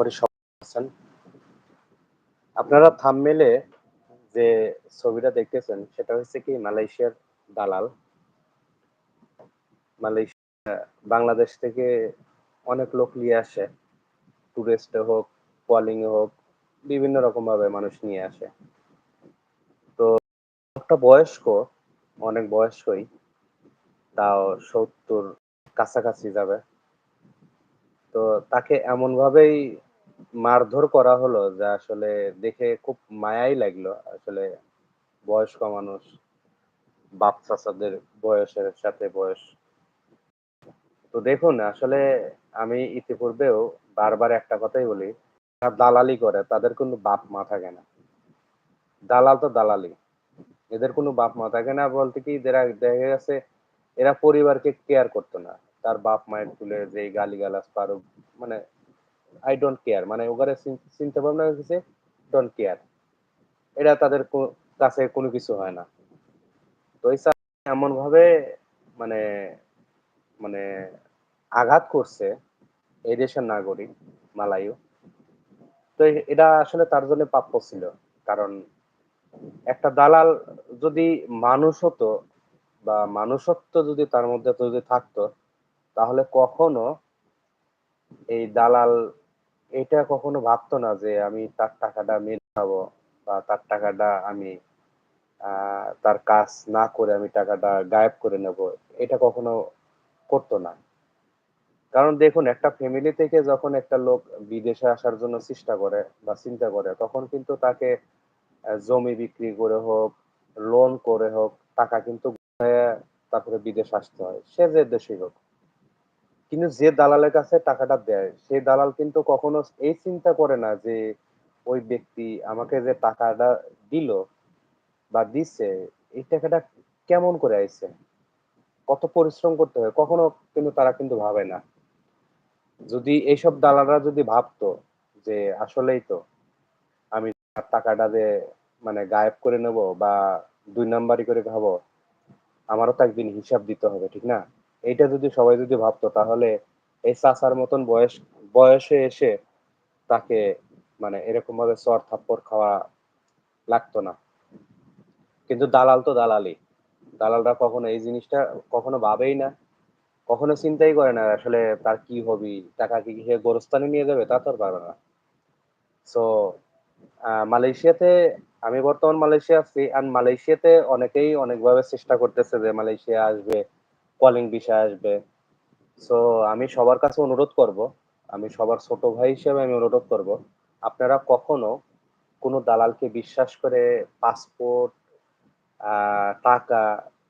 করি সব আছেন। আপনারা থাম্বনেইলে যে ছবিটা দেখতেছেন সেটা হচ্ছে কি মালয়েশিয়ার দালাল। মালয়েশিয়া বাংলাদেশ থেকে অনেক লোক নিয়ে আসে। টুরিস্ট হোক, কলিং এ হোক, বিভিন্ন রকমভাবে মানুষ নিয়ে আসে। তো একটা বয়স্ক, অনেক বয়স্কই। তাও ৭০ কাছাকাছি যাবে। তো তাকে এমনভাবেই মারধর করা হলো যে আসলে দেখে খুব মায়াই লাগল। আসলে বয়স্ক মানুষ, বাপ চাচাদের বয়সের সাথে বয়স। তো দেখুন আসলে আমি ইতিপূর্বেও বারবার একটা কথাই বলি, দালালি করে তাদের কোনো বাপ মা থাকে না। দালাল তো দালালি। এদের কোনো বাপ মা থাকে না বলতে কি যারা দেখা গেছে এরা পরিবারকে কেয়ার করতো না। তার বাপ মায়ের তুলে যেই গালিগালাজ পারুক মানে I don't কেয়ার মানে ওখানে চিন্তা ভাবনা হইতেছে don't care এটা তাদের কাছে কোনো কিছু হয় না। তো এই এমনভাবে মানে মানে আঘাত করছে এই দেশের নাগরিক মালায়ু। তো এটা আসলে তার জন্য প্রাপ্য ছিল। কারণ একটা দালাল যদি মানুষ হতো বা মানুষত্ব যদি তার মধ্যে যদি থাকতো, তাহলে কখনো এই দালাল এটা কখনো ভাবতো না যে আমি তার টাকাটা মেরে খাব বা তার টাকাটা আমি তার কাজ না করে আমি টাকাটা গায়েব করে নেব। এটা কখনো করতো না। কারণ দেখুন একটা ফ্যামিলি থেকে যখন একটা লোক বিদেশে আসার জন্য চেষ্টা করে বা চিন্তা করে তখন কিন্তু তাকে জমি বিক্রি করে হোক, লোন করে হোক টাকা কিন্তু তারপরে বিদেশে আসতে হয়। সে যে দেশেই হোক। কিন্তু যে দালালের কাছে টাকাটা দেয়, সেই দালাল কিন্তু কখনো এই চিন্তা করে না যে ওই ব্যক্তি আমাকে যে টাকাটা দিল বা দিছে এই টাকাটা কেমন করে আইছে? কত পরিশ্রম করতে হয়? কখনো কিন্তু তারা কিন্তু ভাবে না। যদি এইসব দালালরা যদি ভাবতো যে আসলেই তো আমি টাকাটা যে মানে গায়েব করে নেব বা দুই নাম্বারি করে খাব, আমারও তো একদিন হিসাব দিতে হবে, ঠিক না? এইটা যদি সবাই যদি ভাবতো তাহলে এই চাচার মতন বয়স বয়সে এসে তাকে মানে এরকমভাবে চড় থাপ্পড় খাওয়া লাগতো না। কিন্তু দালাল তো দালালি। দালালরা কখনো এই জিনিসটা কখনো ভাবেই না। কখনো চিন্তাই করে না আসলে তার কি হবি? টাকা কি সে গোরস্থানে নিয়ে যাবে? তা তো আর পারবে না। সো মালয়েশিয়াতে আমি বর্তমান মালয়েশিয়া আছি। আর মালয়েশিয়াতে অনেকেই অনেকভাবে চেষ্টা করতেছে যে মালয়েশিয়া আসবে, কলিং ভিসায় আসবে। সো আমি সবার কাছে অনুরোধ করব, আমি সবার ছোট ভাই হিসেবে আমি অনুরোধ করব, আপনারা কখনো কোনো দালালকে বিশ্বাস করে পাসপোর্ট, টাকা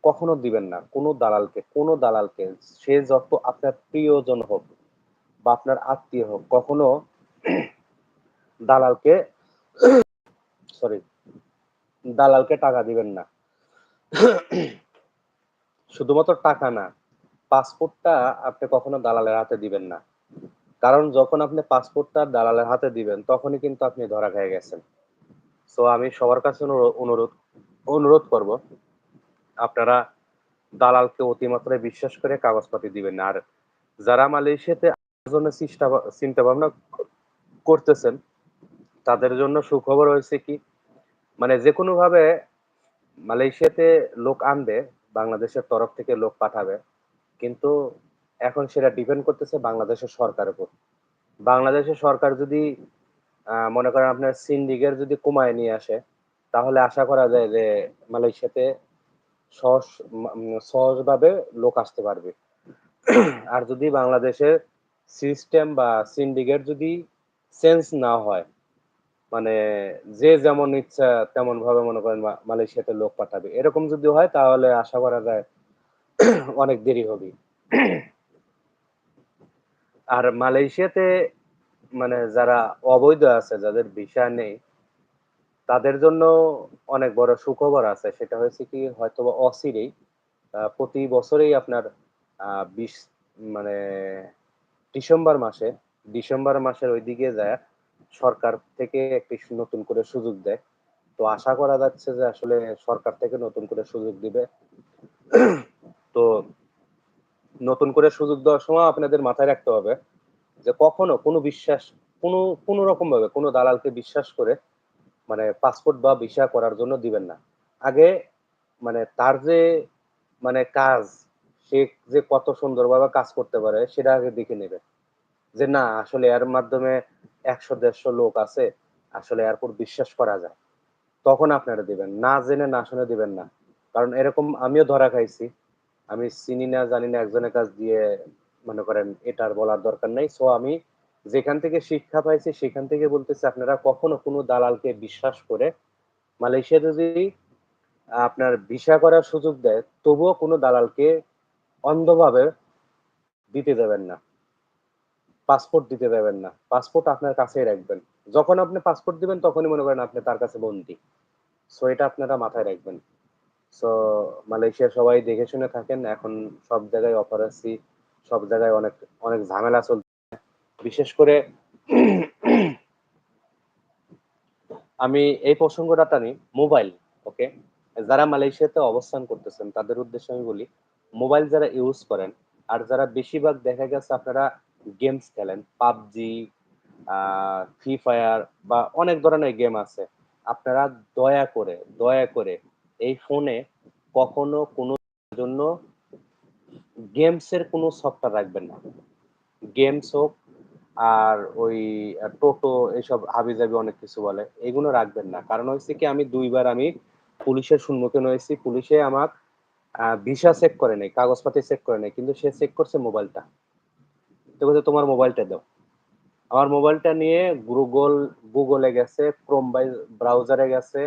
কখনো দিবেন না। কোনো দালালকে, কোনো দালালকে। সে যত আপনার প্রিয়জন হোক বা আপনার আত্মীয় হোক, কখনো দালালকে সরি দালালকে টাকা দিবেন না। শুধুমাত্র টাকা না, পাসপোর্টটা আপনি কখনো দালালের হাতে দিবেন না। কারণ যখন আপনি পাসপোর্টটা দালালের হাতে দিবেন তখনই কিন্তু আপনি ধরা খেয়ে গেছেন। সো আমি সবার কাছে অনুরোধ অনুরোধ করব, আপনারা দালালকে অতিমাত্রায় বিশ্বাস করে কাগজপাতি দিবেন। আর যারা মালয়েশিয়াতে জন্য চিন্তা ভাবনা করতেছেন, তাদের জন্য সুখবর হয়েছে কি, মানে যে যেকোনোভাবে মালয়েশিয়াতে লোক আনবে, বাংলাদেশের তরফ থেকে লোক পাঠাবে। কিন্তু এখন সেটা ডিপেন্ড করতেছে বাংলাদেশের সরকারের উপর। বাংলাদেশের সরকার যদি মনে করেন আপনার সিন্ডিকেট যদি কমায় নিয়ে আসে, তাহলে আশা করা যায় যে মালয়েশিয়াতে সহজ সহজভাবে লোক আসতে পারবে। আর যদি বাংলাদেশের সিস্টেম বা সিন্ডিকেট যদি চেঞ্জ না হয়, মানে যে যেমন ইচ্ছা তেমনভাবে মনে করেন মালয়েশিয়াতে লোক পাঠাবে। এরকম যদি হয় তাহলে আশা করা যায় অনেক দেরি হবে। আর মালয়েশিয়াতে মানে যারা অবৈধ আছে, যাদের ভিসা নেই তাদের জন্য অনেক বড় সুখবর আছে। সেটা হয়েছে কি হয়তোবা অচিরেই প্রতি বছরেই আপনার ২০ মানে ডিসেম্বর মাসে, ডিসেম্বর মাসের ওইদিকে যায়া সরকার থেকে একটি নতুন করে সুযোগ দেয়। তো আশা করা যাচ্ছে যে আসলে সরকার থেকে নতুন করে সুযোগ দিবে। তো নতুন করে সুযোগ দেওয়ার সময় আপনাদের মাথায় রাখতে হবে যে কখনো কোনো বিশ্বাস কোনো কোনো রকম ভাবে কোনো দালালকে বিশ্বাস করে মানে পাসপোর্ট বা ভিসা করার জন্য দিবেন না। আগে মানে তার যে মানে কাজ, সে যে কত সুন্দরভাবে কাজ করতে পারে সেটা আগে দেখে নেবেন। যে না আসলে এর মাধ্যমে একশো দেড়শো লোক আছে, আসলে এর উপর বিশ্বাস করা যায়। তখন আপনারা দিবেন। না জেনে না শুনে দিবেন না। কারণ এরকম আমিও ধরা খাইছি। আমি চিনি না জানি না একজনের কাছ দিয়ে মনে করেন এটা আর বলার দরকার নাই। সো আমি যেখান থেকে শিক্ষা পাইছি সেখান থেকে বলতেছি আপনারা কখনো কোনো দালালকে বিশ্বাস করে মালয়েশিয়াতে যদি আপনার ভিসা করার সুযোগ দেয়, তবুও কোনো দালালকে অন্ধভাবে দিতে দেবেন না। পাসপোর্ট দিতে দেবেন না। পাসপোর্ট আপনার কাছেই রাখবেন। যখন আপনি পাসপোর্ট দিবেন তখনই মনে করেন আপনি তার কাছে বন্দী। সো এটা আপনারা মাথায় রাখবেন। সো মালয়েশিয়া সবাই দেখে শুনে থাকেন। এখন সব জায়গায় অপরাসি, সব জায়গায় অনেক, অনেক ঝামেলা চলছে। বিশেষ করে আমি এই প্রসঙ্গটা টানি মোবাইল, ওকে? যারা মালয়েশিয়াতে অবস্থান করতেছেন তাদের উদ্দেশ্যে আমি বলি, মোবাইল যারা ইউজ করেন আর যারা বেশিরভাগ দেখা গেছে আপনারা গেমস খেলেন, পাবজি Free Fire বা অনেক ধরনের গেম আছে। আপনারা দয়া করে, দয়া করে এই ফোনে কখনো কোনো জন্য গেমসের কোনো সফটওয়্যার রাখবেন না। গেমস হোক আর ওই টোটো এসব হাবিজাবি অনেক কিছু বলে। এগুলো রাখবেন না। কারণ হইছে কি আমি দুইবার আমি পুলিশের সম্মুখীন হয়েছি। পুলিশে আমার ভিসা চেক করে নাই, কাগজপাতি চেক করে নাই। কিন্তু সে চেক করছে মোবাইলটা। তো "তোমার মোবাইলটা দাও।" আমার মোবাইলটা নিয়ে গুগল গুগলে গেছে, বাই ব্রাউজারে গেছে,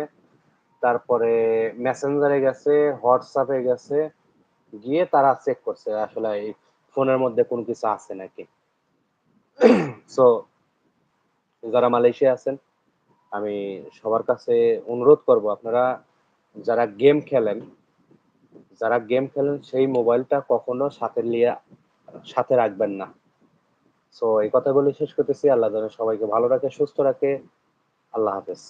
তারপরে মেসেঞ্জারে গেছে, হোয়াটসঅ্যাপে গেছে। গিয়ে তারা চেক করছে আসলে এই ফোনের মধ্যে কোনো কিছু আছে নাকি। সো যারা মালয়েশিয়া আছেন, আমি সবার কাছে অনুরোধ করব আপনারা যারা গেম খেলেন যারা গেম খেলেন সেই মোবাইলটা কখনো সাথে নিয়ে সাথে রাখবেন না। সো এই কথা বলে শেষ করতেছি। আল্লাহ যেন সবাইকে ভালো রাখে, সুস্থ রাখে। আল্লাহ হাফেজ।